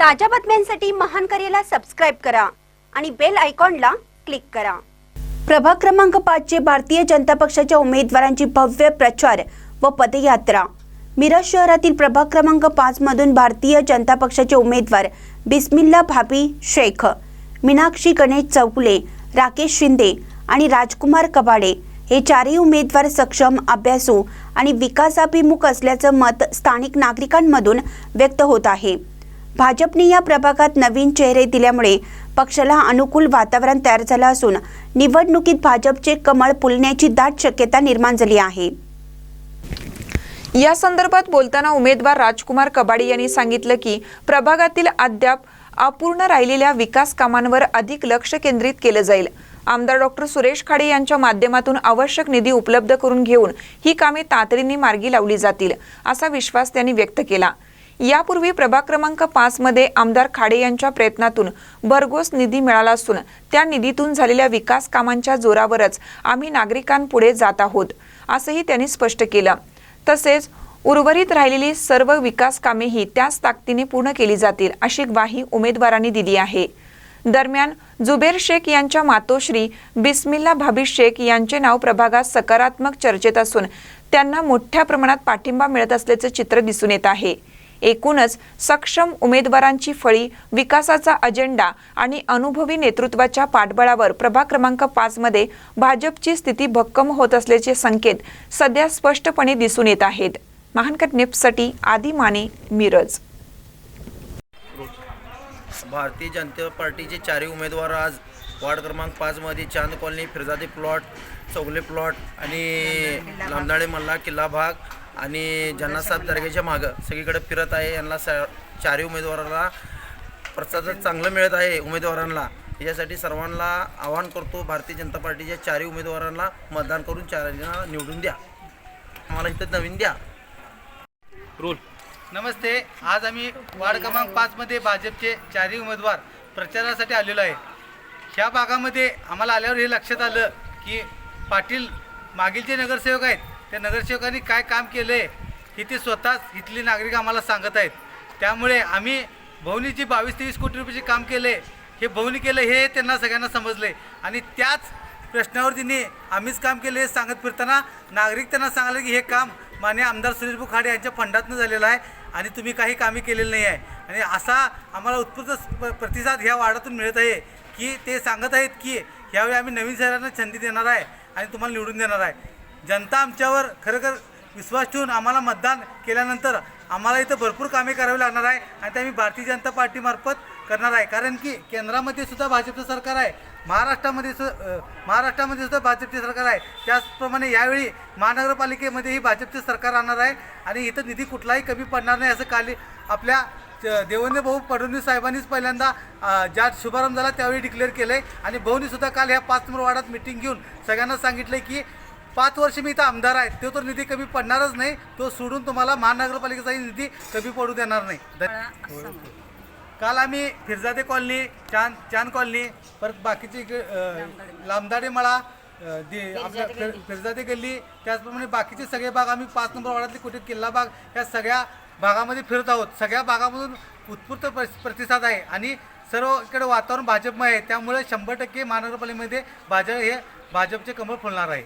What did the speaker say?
ताज्या बातम्यांसाठी महान करेला सबस्क्राईब करा आणि बेल आयकॉनला क्लिक करा. प्रभाग क्रमांक पाचचे भारतीय जनता पक्षाच्या उमेदवारांची भव्य प्रचार व पदयात्रा. मिरज शहरातील प्रभाग क्रमांक पाच मधून भारतीय जनता पक्षाचे उमेदवार बिस्मिल्ला भाबी शेख मीनाक्षी गणेश चौगुले राकेश शिंदे आणि राजकुमार कबाडे हे चारही उमेदवार सक्षम अभ्यासू आणि विकासाभिमुख असल्याचं मत स्थानिक नागरिकांमधून व्यक्त होत आहे. भाजपने या प्रभागात नवीन चेहरे दिल्यामुळे पक्षाला अनुकूल वातावरण तयार झालं असून निवडणुकीत भाजपचे कमळ फुलण्याची दाट शक्यता निर्माण झाली आहे. या संदर्भात बोलताना उमेदवार राजकुमार कबाडी यांनी सांगितलं की प्रभागातील अद्याप अपूर्ण राहिलेल्या विकास कामांवर अधिक लक्ष केंद्रित केलं जाईल. आमदार डॉक्टर सुरेश खाडे यांच्या माध्यमातून आवश्यक निधी उपलब्ध करून घेऊन ही कामे तातडीने मार्गी लावली जातील असा विश्वास त्यांनी व्यक्त केला. यापूर्वी प्रभाग क्रमांक पाच मध्ये आमदार खाडे यांच्या प्रयत्नातून भरघोस निधी मिळाला असून त्या निधीतून झालेल्या विकास कामांच्या जोरावरच आम्ही नागरिकांपुढे जात आहोत असंही त्यांनी स्पष्ट केलं. तसेच उर्वरित राहिलेली सर्व विकास कामेही त्याच ताकदीने पूर्ण केली जातील अशी ग्वाही उमेदवारांनी दिली आहे. दरम्यान जुबेर शेख यांच्या मातोश्री बिस्मिल्ला भाभी शेख यांचे नाव प्रभागात सकारात्मक चर्चेत असून त्यांना मोठ्या प्रमाणात पाठिंबा मिळत असल्याचं चित्र दिसून येत आहे. एकूणच सक्षम उमेदवारांची फळी विकासाचा अजेंडा आणि अनुभवी नेतृत्वाच्या पाठबळावर प्रभाग क्रमांक पाच मध्ये भाजपची स्थिती भक्कम होत असल्याचे संकेत सध्या स्पष्टपणे दिसून येत आहेत. महानकट निप्ससाठी आदी माने मिरज. भारतीय जनता पार्टीचे चारही उमेदवार आज वार्ड क्रमांक पाचमध्ये Chand colony फिरजादी plot Chougale plot आणि लांबदाळे मल्ला किल्ला भाग आणि जन्नासाहेब दर्ग्याच्या मागं सगळीकडे फिरत आहे यांना स चारही उमेदवाराला प्रतिसाद चांगलं मिळत आहे उमेदवारांना. याच्यासाठी सर्वांना आवाहन करतो भारतीय जनता पार्टीच्या चारही उमेदवारांना मतदान करून चारांना निवडून द्या. आम्हाला इथं नवीन द्या. रोल. नमस्ते. आज आम्ही वार्ड क्रमांक पाचमध्ये भाजपचे चारही उमेदवार प्रचारासाठी आलेलो आहे. ह्या भागामध्ये आम्हाला आल्यावर हे लक्षात आलं की पाटील मागील जे नगरसेवक आहेत त्या नगरसेवकांनी काय काम केलं आहे हे ते स्वतःच इथली नागरिक आम्हाला सांगत आहेत. त्यामुळे आम्ही भवनी जी बावीस तेवीस कोटी रुपयाचे काम केले हे भवनी केलं हे त्यांना सगळ्यांना समजले. आणि त्याच प्रश्नावर तिने आम्हीच काम केले हे सांगत फिरताना नागरिक त्यांना सांगले की हे काम मान्य आमदार सुरेश बुखाडे यांच्या फंडातनं झालेलं आहे आणि तुम्ही काही कामे केलेली नाही आहे. आणि असा आम्हाला उत्स्फूर्त प- प्रतिसाद ह्या वार्डातून मिळत आहे की ते सांगत आहेत की यावेळी आम्ही नवीन शहरांना संधी देणार आहे आणि तुम्हाला निवडून देणार आहे. जनता आमच्यावर खरोखर विश्वास ठेवून आम्हाला मतदान केल्यानंतर आम्हाला इथं भरपूर कामे करावी लागणार आहे आणि ते आम्ही भारतीय जनता पार्टीमार्फत करणार आहे. कारण की केंद्रामध्ये सुद्धा भाजपचं सरकार आहे. महाराष्ट्रामध्ये सु महाराष्ट्रामध्ये सुद्धा भाजपचे सरकार आहे. त्याचप्रमाणे यावेळी महानगरपालिकेमध्येही भाजपचे सरकार राहणार आहे आणि इथं निधी कुठलाही कमी पडणार नाही असं काली आपल्या च- देवेंद्र भाऊ फडणवीस साहेबांनीच पहिल्यांदा ज्या शुभारंभ झाला त्यावेळी डिक्लेअर केलं आहे आणि भाऊनीसुद्धा काल ह्या पाच नंबर वार्डात मिटिंग घेऊन सगळ्यांना सांगितलं की पाच वर्ष मी इथं आमदार आहे. तो तर निधी कमी पडणारच नाही. तो सोडून तुम्हाला महानगरपालिकेचाही निधी कमी पडू देणार नाही. काल आम्ही फिरजादे कॉलनी चांद चांद कॉलनी परत बाकीचे लांबदाडे मळा आपल्या फिर- फिरजादे गल्ली त्याचप्रमाणे बाकीचे सगळे भाग आम्ही पाच नंबर वार्डातले कुठे किल्ला भाग या सगळ्या भागामध्ये फिरत आहोत. सगळ्या भागामधून उत्स्फूर्त प्र- प्रतिसाद आहे. आणि सर्व इकडे वातावरण भाजपमय आहे. त्यामुळे शंभर टक्के महानगरपालिकेमध्ये भाजप हे भाजपचे कमळ फुलणार आहे.